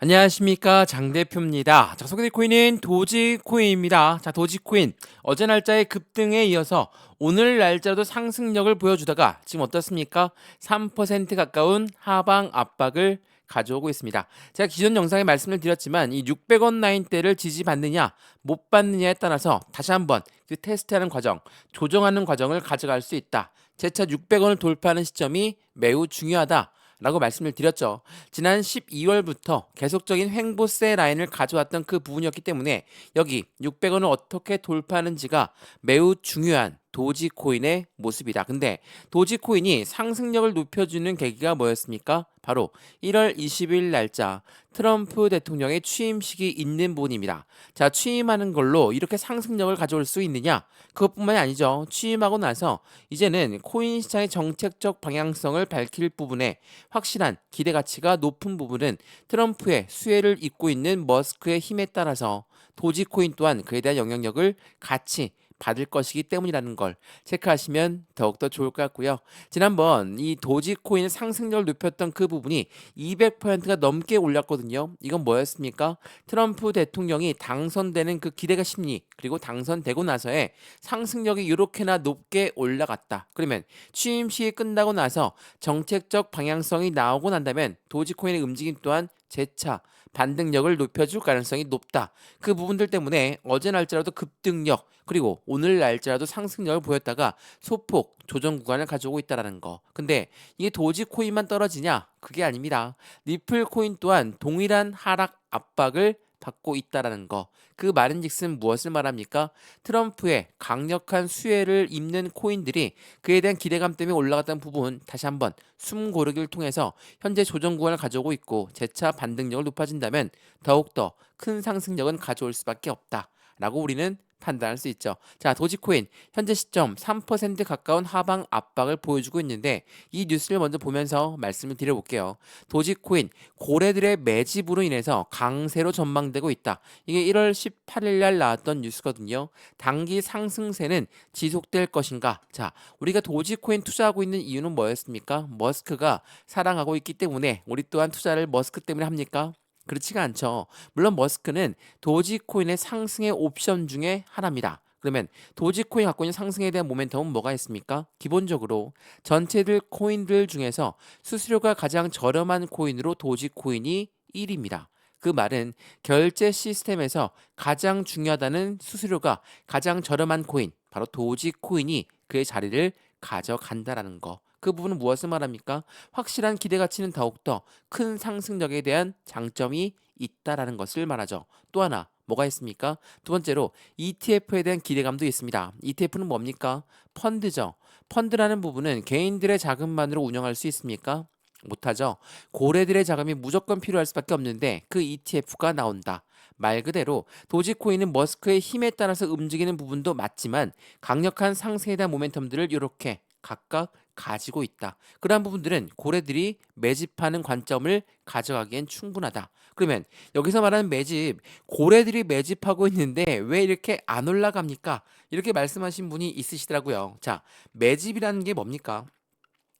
안녕하십니까 장 대표입니다. 자 소개될 코인은 도지코인입니다. 자 도지코인 어제 날짜의 급등에 이어서 오늘 날짜도 상승력을 보여주다가 지금 어떻습니까? 3% 가까운 하방 압박을 가져오고 있습니다. 제가 기존 영상에 말씀을 드렸지만 이 600원 라인대를 지지받느냐 못 받느냐에 따라서 다시 한번 그 테스트하는 과정, 조정하는 과정을 가져갈 수 있다. 재차 600원을 돌파하는 시점이 매우 중요하다. 라고 말씀을 드렸죠. 지난 12월부터 계속적인 횡보세 라인을 가져왔던 그 부분이었기 때문에 여기 600원을 어떻게 돌파하는지가 매우 중요한 도지코인의 모습이다. 근데 도지코인이 상승력을 높여주는 계기가 뭐였습니까? 바로 1월 20일 날짜 트럼프 대통령의 취임식이 있는 부분입니다. 자, 취임하는 걸로 이렇게 상승력을 가져올 수 있느냐? 그것뿐만이 아니죠. 취임하고 나서 이제는 코인 시장의 정책적 방향성을 밝힐 부분에 확실한 기대 가치가 높은 부분은 트럼프의 수혜를 잇고 있는 머스크의 힘에 따라서 도지코인 또한 그에 대한 영향력을 같이 받을 것이기 때문이라는 걸 체크하시면 더욱더 좋을 것 같고요. 지난번 이 도지코인의 상승력을 높였던 그 부분이 200%가 넘게 올랐거든요. 이건 뭐였습니까? 트럼프 대통령이 당선되는 그 기대가 심리 그리고 당선되고 나서의 상승력이 이렇게나 높게 올라갔다. 그러면 취임식이 끝나고 나서 정책적 방향성이 나오고 난다면 도지코인의 움직임 또한 재차 반등력을 높여줄 가능성이 높다. 그 부분들 때문에 어제 날짜라도 급등력 그리고 오늘 날짜라도 상승력을 보였다가 소폭 조정 구간을 가져오고 있다라는 거. 근데 이게 도지 코인만 떨어지냐? 그게 아닙니다. 리플 코인 또한 동일한 하락 압박을 받고 있다라는 거. 그 말인즉슨 무엇을 말합니까? 트럼프의 강력한 수혜를 입는 코인들이 그에 대한 기대감 때문에 올라갔던 부분 다시 한번 숨 고르기를 통해서 현재 조정 구간을 가져오고 있고 재차 반등력을 높아진다면 더욱더 큰 상승력은 가져올 수밖에 없다. 라고 우리는 판단할 수 있죠. 자, 도지코인 현재 시점 3% 가까운 하방 압박을 보여주고 있는데 이 뉴스를 먼저 보면서 말씀을 드려볼게요. 도지코인 고래들의 매집으로 인해서 강세로 전망되고 있다. 이게 1월 18일 날 나왔던 뉴스거든요. 단기 상승세는 지속될 것인가? 자, 우리가 도지코인 투자하고 있는 이유는 뭐였습니까? 머스크가 사랑하고 있기 때문에 우리 또한 투자를 머스크 때문에 합니까? 그렇지가 않죠. 물론 머스크는 도지코인의 상승의 옵션 중에 하나입니다. 그러면 도지코인 갖고 있는 상승에 대한 모멘텀은 뭐가 있습니까? 기본적으로 전체들 코인들 중에서 수수료가 가장 저렴한 코인으로 도지코인이 1위입니다. 그 말은 결제 시스템에서 가장 중요하다는 수수료가 가장 저렴한 코인, 바로 도지코인이 그의 자리를 가져간다라는 거. 그 부분은 무엇을 말합니까? 확실한 기대 가치는 더욱더 큰 상승력에 대한 장점이 있다라는 것을 말하죠. 또 하나 뭐가 있습니까? 두 번째로 ETF에 대한 기대감도 있습니다. ETF는 뭡니까? 펀드죠. 펀드라는 부분은 개인들의 자금만으로 운영할 수 있습니까? 못하죠. 고래들의 자금이 무조건 필요할 수밖에 없는데 그 ETF가 나온다. 말 그대로 도지코인은 머스크의 힘에 따라서 움직이는 부분도 맞지만 강력한 상승에 대한 모멘텀들을 이렇게 각각 가지고 있다. 그러한 부분들은 고래들이 매집하는 관점을 가져가기엔 충분하다. 그러면 여기서 말하는 매집, 고래들이 매집하고 있는데 왜 이렇게 안 올라갑니까? 이렇게 말씀하신 분이 있으시더라고요. 자, 매집이라는 게 뭡니까?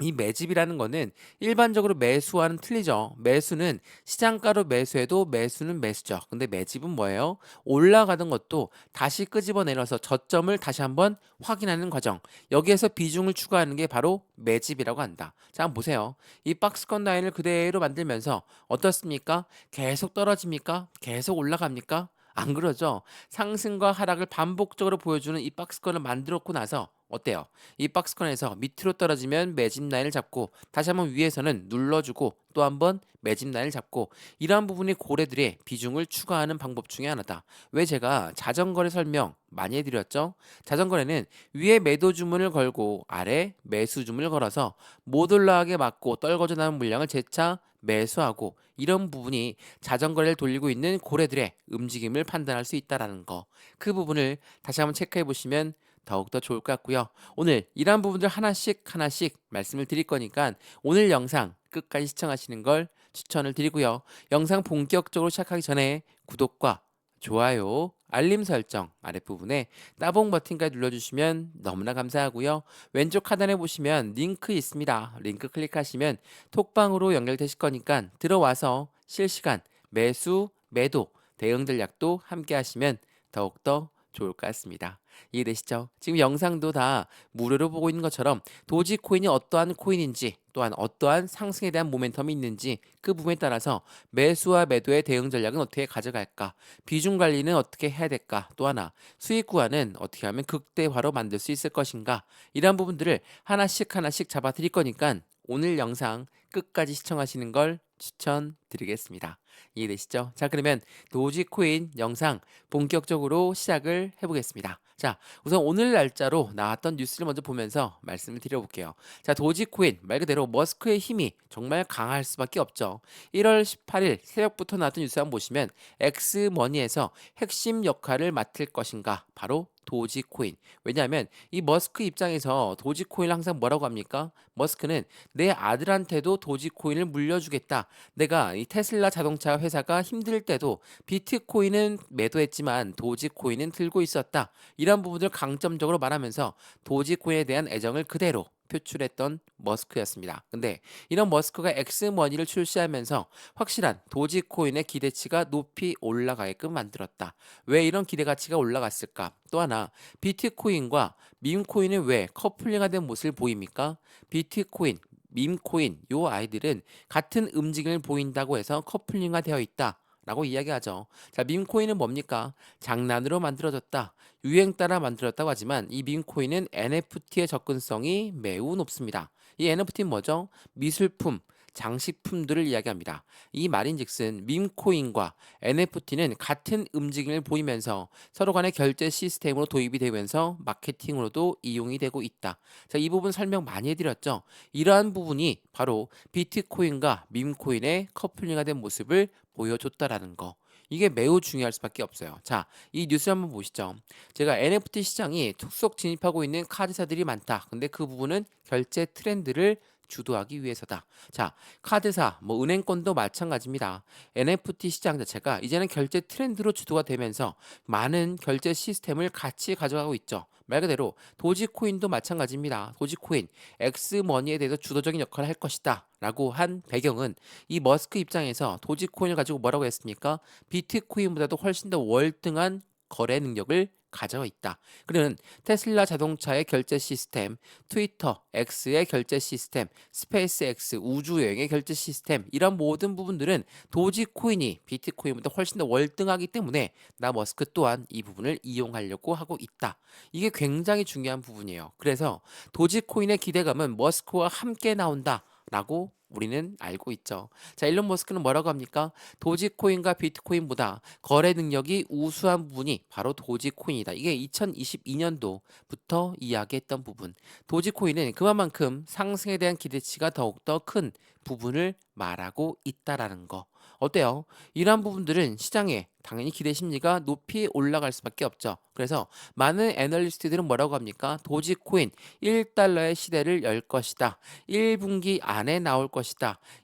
이 매집이라는 거는 일반적으로 매수와는 틀리죠. 매수는 시장가로 매수해도 매수는 매수죠. 근데 매집은 뭐예요? 올라가던 것도 다시 끄집어내려서 저점을 다시 한번 확인하는 과정. 여기에서 비중을 추가하는 게 바로 매집이라고 한다. 자, 한번 보세요. 이 박스권 라인을 그대로 만들면서 어떻습니까? 계속 떨어집니까? 계속 올라갑니까? 안 그러죠. 상승과 하락을 반복적으로 보여주는 이 박스권을 만들었고 나서 어때요? 이 박스권에서 밑으로 떨어지면 매집 라인을 잡고 다시 한번 위에서는 눌러주고 또 한번 매집 라인을 잡고 이러한 부분이 고래들의 비중을 추가하는 방법 중에 하나다. 왜 제가 자전거를 설명 많이 해드렸죠? 자전거에는 위에 매도 주문을 걸고 아래 매수 주문을 걸어서 못 올라가게 막고 떨궈져 나온 물량을 재차 매수하고 이런 부분이 자전거를 돌리고 있는 고래들의 움직임을 판단할 수 있다라는 거. 그 부분을 다시 한번 체크해 보시면 더욱더 좋을 것 같고요. 오늘 이러한 부분들 하나씩 하나씩 말씀을 드릴 거니까 오늘 영상 끝까지 시청하시는 걸 추천을 드리고요. 영상 본격적으로 시작하기 전에 구독과 좋아요, 알림 설정 아랫부분에 따봉 버튼까지 눌러주시면 너무나 감사하고요. 왼쪽 하단에 보시면 링크 있습니다. 링크 클릭하시면 톡방으로 연결되실 거니까 들어와서 실시간 매수, 매도, 대응 전략도 함께 하시면 더욱더 좋을 것 같습니다. 이해되시죠? 지금 영상도 다 무료로 보고 있는 것처럼 도지코인이 어떠한 코인인지 또한 어떠한 상승에 대한 모멘텀이 있는지 그 부분에 따라서 매수와 매도의 대응 전략은 어떻게 가져갈까 비중 관리는 어떻게 해야 될까 또 하나 수익 구간은 어떻게 하면 극대화로 만들 수 있을 것인가 이러한 부분들을 하나씩 하나씩 잡아 드릴 거니까 오늘 영상 끝까지 시청하시는 걸 추천드리겠습니다. 이해되시죠? 자 그러면 도지코인 영상 본격적으로 시작을 해보겠습니다. 자 우선 오늘 날짜로 나왔던 뉴스를 먼저 보면서 말씀을 드려볼게요. 자 도지코인 말 그대로 머스크의 힘이 정말 강할 수밖에 없죠. 1월 18일 새벽부터 나왔던 뉴스 한번 보시면 엑스머니에서 핵심 역할을 맡을 것인가 바로 도지코인. 왜냐하면 이 머스크 입장에서 도지코인을 항상 뭐라고 합니까? 머스크는 내 아들한테도 도지코인을 물려주겠다. 내가 이 테슬라 자동차 회사가 힘들 때도 비트코인은 매도했지만 도지코인은 들고 있었다. 이런 부분을 강점적으로 말하면서 도지코인에 대한 애정을 그대로 표출했던 머스크였습니다. 근데 이런 머스크가 엑스머니를 출시하면서 확실한 도지코인의 기대치가 높이 올라가게끔 만들었다. 왜 이런 기대 가치가 올라갔을까? 또 하나 비트코인과 밈코인은 왜 커플링화 된 모습을 보입니까? 비트코인, 밈코인 요 아이들은 같은 움직임을 보인다고 해서 커플링화 되어 있다. 라고 이야기하죠. 자, 밈코인은 뭡니까? 장난으로 만들어졌다. 유행 따라 만들었다고 하지만 이 밈코인은 NFT의 접근성이 매우 높습니다. 이 NFT는 뭐죠? 미술품, 장식품들을 이야기합니다. 이 말인즉슨 밈코인과 NFT는 같은 움직임을 보이면서 서로 간의 결제 시스템으로 도입이 되면서 마케팅으로도 이용이 되고 있다. 자, 이 부분 설명 많이 해드렸죠. 이러한 부분이 바로 비트코인과 밈코인의 커플링화 된 모습을 보여줬다라는 거. 이게 매우 중요할 수밖에 없어요. 자, 이 뉴스 한번 보시죠. 제가 NFT 시장이 툭속 진입하고 있는 카드사들이 많다. 근데 그 부분은 결제 트렌드를 주도하기 위해서다. 자, 카드사, 뭐 은행권도 마찬가지입니다. NFT 시장 자체가 이제는 결제 트렌드로 주도가 되면서 많은 결제 시스템을 같이 가져가고 있죠. 말 그대로 도지코인도 마찬가지입니다. 도지코인, 엑스머니에 대해서 주도적인 역할을 할 것이다. 라고 한 배경은 이 머스크 입장에서 도지코인을 가지고 뭐라고 했습니까? 비트코인보다도 훨씬 더 월등한 거래 능력을 가져 있다. 그는 테슬라 자동차의 결제 시스템, 트위터 X의 결제 시스템, 스페이스 X 우주 여행의 결제 시스템 이런 모든 부분들은 도지코인이 비트코인보다 훨씬 더 월등하기 때문에 나 머스크 또한 이 부분을 이용하려고 하고 있다. 이게 굉장히 중요한 부분이에요. 그래서 도지코인의 기대감은 머스크와 함께 나온다라고 우리는 알고 있죠. 자, 일론 머스크는 뭐라고 합니까? 도지코인과 비트코인보다 거래 능력이 우수한 부분이 바로 도지코인이다. 이게 2022년도부터 이야기했던 부분. 도지코인은 그만큼 상승에 대한 기대치가 더욱더 큰 부분을 말하고 있다라는 거. 어때요? 이러한 부분들은 시장에 당연히 기대 심리가 높이 올라갈 수밖에 없죠. 그래서 많은 애널리스트들은 뭐라고 합니까? 도지코인 1달러의 시대를 열 것이다. 1분기 안에 나올 것이다.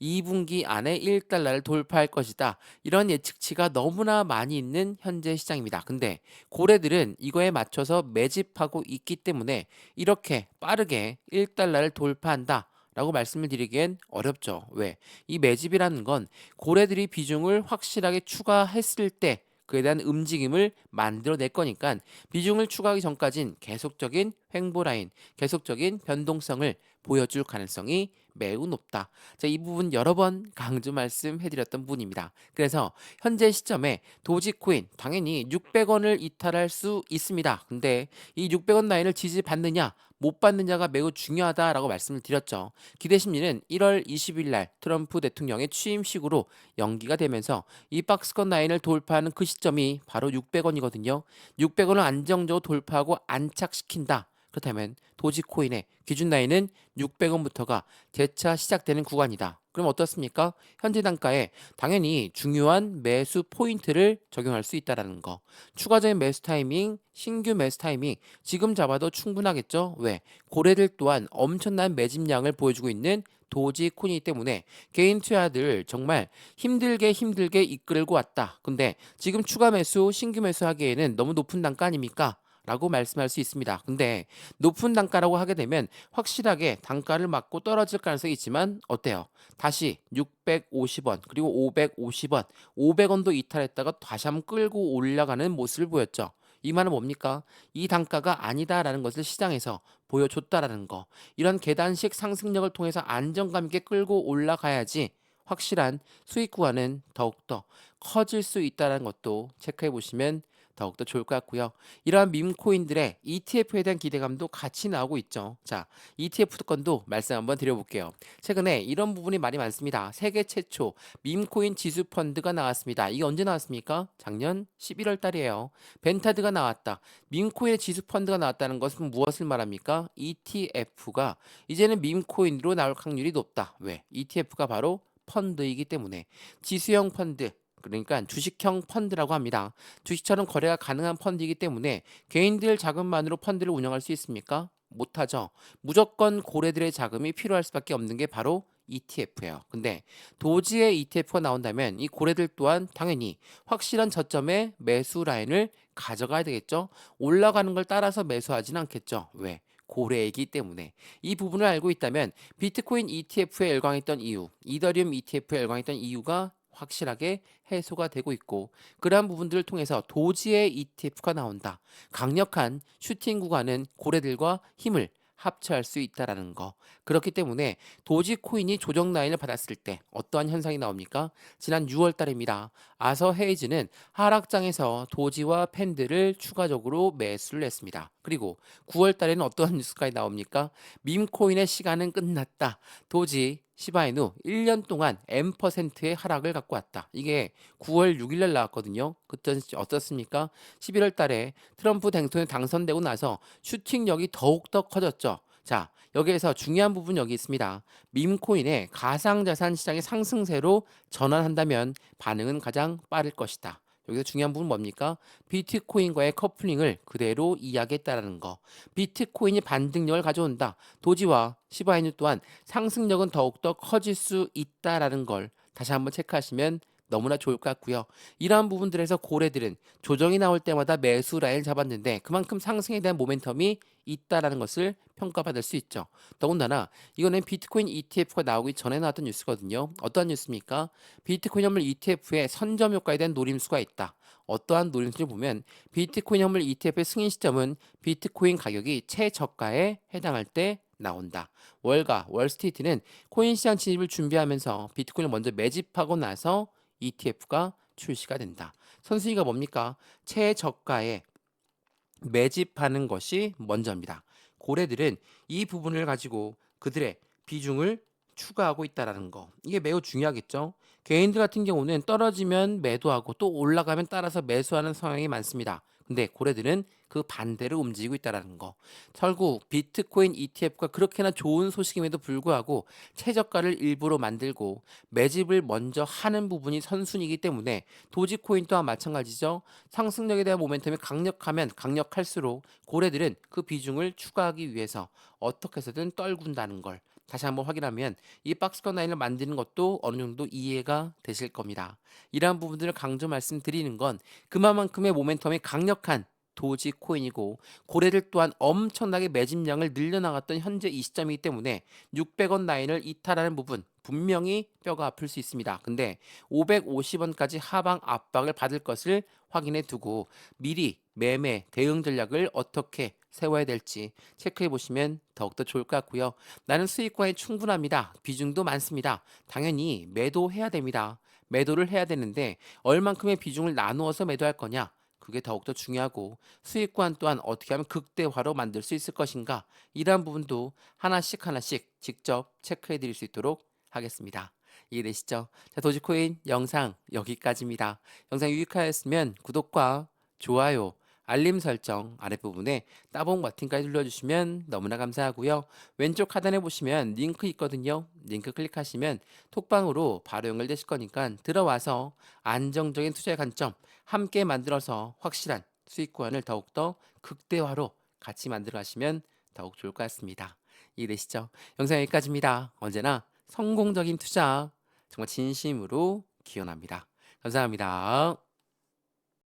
2분기 안에 1달러를 돌파할 것이다. 이런 예측치가 너무나 많이 있는 현재 시장입니다. 근데 고래들은 이거에 맞춰서 매집하고 있기 때문에 이렇게 빠르게 1달러를 돌파한다. 라고 말씀을 드리기엔 어렵죠. 왜? 이 매집이라는 건 고래들이 비중을 확실하게 추가했을 때 그에 대한 움직임을 만들어낼 거니까 비중을 추가하기 전까진 계속적인 횡보 라인, 계속적인 변동성을 보여줄 가능성이 매우 높다. 자, 이 부분 여러 번 강조 말씀해드렸던 부분입니다. 그래서 현재 시점에 도지코인 당연히 600원을 이탈할 수 있습니다. 근데 이 600원 라인을 지지받느냐 못 받느냐가 매우 중요하다라고 말씀을 드렸죠. 기대 심리는 1월 20일 날 트럼프 대통령의 취임식으로 연기가 되면서 이 박스권 라인을 돌파하는 그 시점이 바로 600원이거든요. 600원을 안정적으로 돌파하고 안착시킨다. 그렇다면 도지코인의 기준 라인은 600원부터가 재차 시작되는 구간이다. 그럼 어떻습니까? 현재 단가에 당연히 중요한 매수 포인트를 적용할 수 있다라는 거. 추가적인 매수 타이밍, 신규 매수 타이밍 지금 잡아도 충분하겠죠? 왜? 고래들 또한 엄청난 매집량을 보여주고 있는 도지코인이기 때문에 개인 투자들 정말 힘들게 힘들게 이끌고 왔다. 근데 지금 추가 매수, 신규 매수 하기에는 너무 높은 단가 아닙니까? 라고 말씀할 수 있습니다. 근데 높은 단가라고 하게 되면 확실하게 단가를 맞고 떨어질 가능성이 있지만 어때요? 다시 650원 그리고 550원, 500원도 이탈했다가 다시 한번 끌고 올라가는 모습을 보였죠. 이 말은 뭡니까? 이 단가가 아니다라는 것을 시장에서 보여줬다라는 거. 이런 계단식 상승력을 통해서 안정감 있게 끌고 올라가야지 확실한 수익 구간은 더욱더 커질 수 있다는 것도 체크해 보시면 더욱더 좋을 것 같고요. 이러한 밈코인들의 ETF에 대한 기대감도 같이 나오고 있죠. 자, ETF 건도 말씀 한번 드려볼게요. 최근에 이런 부분이 많이 많습니다. 세계 최초 밈코인 지수 펀드가 나왔습니다. 이게 언제 나왔습니까? 작년 11월 달이에요. 벤타드가 나왔다. 밈코인의 지수 펀드가 나왔다는 것은 무엇을 말합니까? ETF가 이제는 밈코인으로 나올 확률이 높다. 왜? ETF가 바로 펀드이기 때문에 지수형 펀드 그러니까 주식형 펀드라고 합니다. 주식처럼 거래가 가능한 펀드이기 때문에 개인들 자금만으로 펀드를 운영할 수 있습니까? 못하죠. 무조건 고래들의 자금이 필요할 수밖에 없는 게 바로 ETF예요. 근데 도지의 ETF가 나온다면 이 고래들 또한 당연히 확실한 저점의 매수 라인을 가져가야 되겠죠. 올라가는 걸 따라서 매수하지는 않겠죠. 왜? 고래이기 때문에 이 부분을 알고 있다면 비트코인 ETF에 열광했던 이유, 이더리움 ETF에 열광했던 이유가 확실하게 해소가 되고 있고 그러한 부분들을 통해서 도지의 ETF가 나온다. 강력한 슈팅 구간은 고래들과 힘을 합쳐할 수 있다라는 거. 그렇기 때문에 도지 코인이 조정 라인을 받았을 때 어떠한 현상이 나옵니까? 지난 6월 달입니다. 아서 헤이즈는 하락장에서 도지와 팬들을 추가적으로 매수를 했습니다. 그리고 9월 달에는 어떠한 뉴스가 나옵니까? 밈코인의 시간은 끝났다. 도지 시바이누 1년 동안 M%의 하락을 갖고 왔다. 이게 9월 6일 날 나왔거든요. 그때 어떻습니까? 11월 달에 트럼프 대통령이 당선되고 나서 슈팅력이 더욱더 커졌죠. 자, 여기에서 중요한 부분 여기 있습니다. 밈코인의 가상자산 시장의 상승세로 전환한다면 반응은 가장 빠를 것이다. 여기서 중요한 부분 뭡니까? 비트코인과의 커플링을 그대로 이야기했다라는 거. 비트코인이 반등력을 가져온다. 도지와 시바이누 또한 상승력은 더욱더 커질 수 있다라는 걸 다시 한번 체크하시면 너무나 좋을 것 같고요. 이러한 부분들에서 고래들은 조정이 나올 때마다 매수 라인을 잡았는데 그만큼 상승에 대한 모멘텀이 있다라는 것을 평가받을 수 있죠. 더군다나 이거는 비트코인 ETF가 나오기 전에 나왔던 뉴스거든요. 어떠한 뉴스입니까? 비트코인 현물 ETF에 선점 효과에 대한 노림수가 있다. 어떠한 노림수를 보면 비트코인 현물 ETF의 승인 시점은 비트코인 가격이 최저가에 해당할 때 나온다. 월가 월스트리트는 코인 시장 진입을 준비하면서 비트코인을 먼저 매집하고 나서 ETF가 출시가 된다. 선순위가 뭡니까? 최저가에 매집하는 것이 먼저입니다. 고래들은 이 부분을 가지고 그들의 비중을 추가하고 있다라는 거. 이게 매우 중요하겠죠. 개인들 같은 경우는 떨어지면 매도하고 또 올라가면 따라서 매수하는 성향이 많습니다. 근데 고래들은 그 반대로 움직이고 있다라는 거. 결국 비트코인 ETF가 그렇게나 좋은 소식임에도 불구하고 최저가를 일부러 만들고 매집을 먼저 하는 부분이 선순이기 때문에 도지코인 또한 마찬가지죠. 상승력에 대한 모멘텀이 강력하면 강력할수록 고래들은 그 비중을 추가하기 위해서 어떻게 해서든 떨군다는 걸 다시 한번 확인하면 이 박스권 라인을 만드는 것도 어느 정도 이해가 되실 겁니다. 이러한 부분들을 강조 말씀드리는 건 그만큼의 모멘텀이 강력한 도지 코인이고 고래들 또한 엄청나게 매집량을 늘려나갔던 현재 이 시점이기 때문에 600원 라인을 이탈하는 부분 분명히 뼈가 아플 수 있습니다. 근데 550원까지 하방 압박을 받을 것을 확인해 두고 미리 매매 대응 전략을 어떻게 세워야 될지 체크해 보시면 더욱더 좋을 것 같고요. 나는 수익과에 충분합니다. 비중도 많습니다. 당연히 매도해야 됩니다. 매도를 해야 되는데 얼만큼의 비중을 나누어서 매도할 거냐? 그게 더욱더 중요하고 수익관 또한 어떻게 하면 극대화로 만들 수 있을 것인가 이러한 부분도 하나씩 하나씩 직접 체크해 드릴 수 있도록 하겠습니다. 이해되시죠? 자 도지코인 영상 여기까지입니다. 영상 유익하였으면 구독과 좋아요 알림 설정 아랫부분에 따봉 버튼까지 눌러주시면 너무나 감사하고요. 왼쪽 하단에 보시면 링크 있거든요. 링크 클릭하시면 톡방으로 바로 연결되실 거니까 들어와서 안정적인 투자의 관점 함께 만들어서 확실한 수익 구간을 더욱더 극대화로 같이 만들어 가시면 더욱 좋을 것 같습니다. 이해되시죠? 영상 여기까지입니다. 언제나 성공적인 투자 정말 진심으로 기원합니다. 감사합니다.